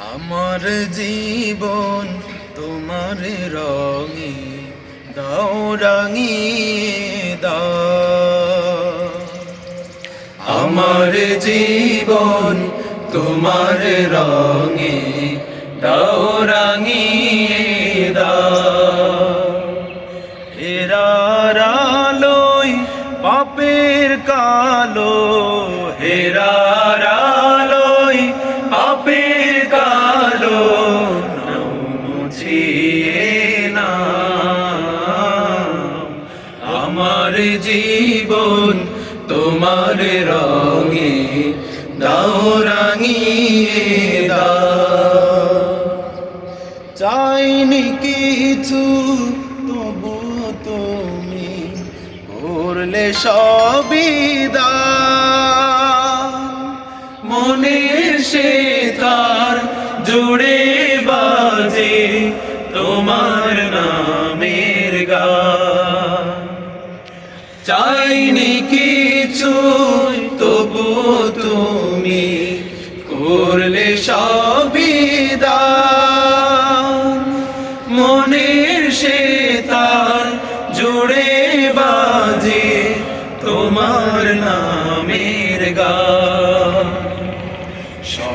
আমার জীবন তোমার রঙে দাও, রাঙিয়ে আমার জীবন তোমার রঙে দাও, রাঙিয়ে দাও। পাপের কালো, হেরার আলোয় পাপের কালো মুছিয়ে না। আমার জীবন তোমার রঙে দাও, রাঙিয়ে দাও। চাইনি কিছু, তবু তুমি করলে সবিদান মনের সে তার জুড়ে বাজে তোমার নামের গা। চাইনি কিছু তবু তুমি করলে সবিদান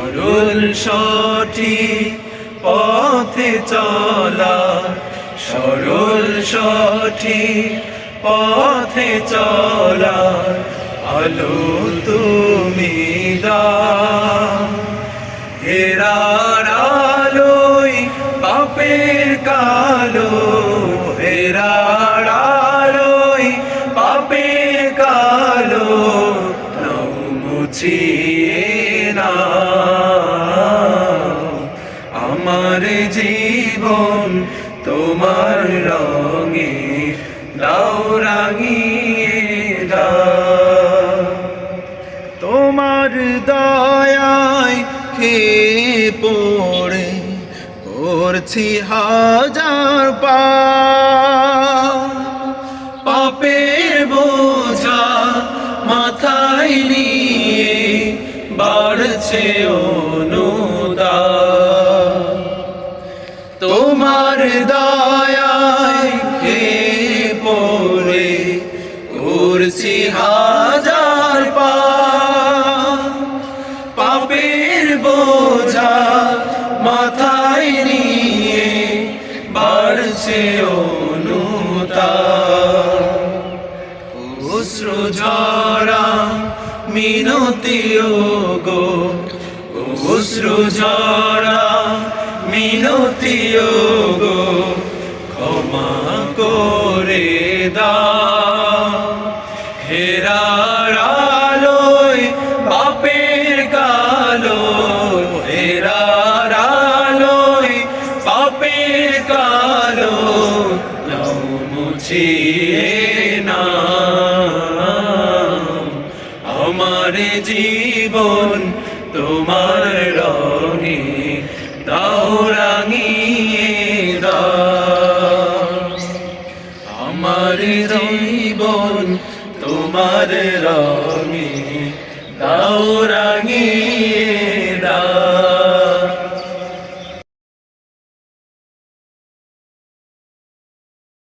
সরল সঠিক পথে চলা, সরল সঠিক পথে চলা, আলো তুমি হেরার আলোয় পাপের কালো, হেরার আলোয় পাপের কালো মুছিয়ে না। আমার জীবন, তোমার রঙে দাও রাঙিয়ে তোমার দয়ায় খেয়ে পড়ে, করছি হাজার পাপের বোঝা মাথায় নিয়ে বাড়ছে অনুদা তোমার দয়ায় পড়ে করছি হাজার পাপের বোঝা মাথায় নিয়ে বাড়ছে অনুতা। মিনতি গো। অশ্রু ঝরা মিনতি গো ক্ষমা করে দা হেরার আলোয় কালো হেরার আলোয় কালো নাও মুছিয়ে না আমার জীবন তোমার রঙে দাও। আমার জীবন তোমার রঙে দাও রাঙিয়ে।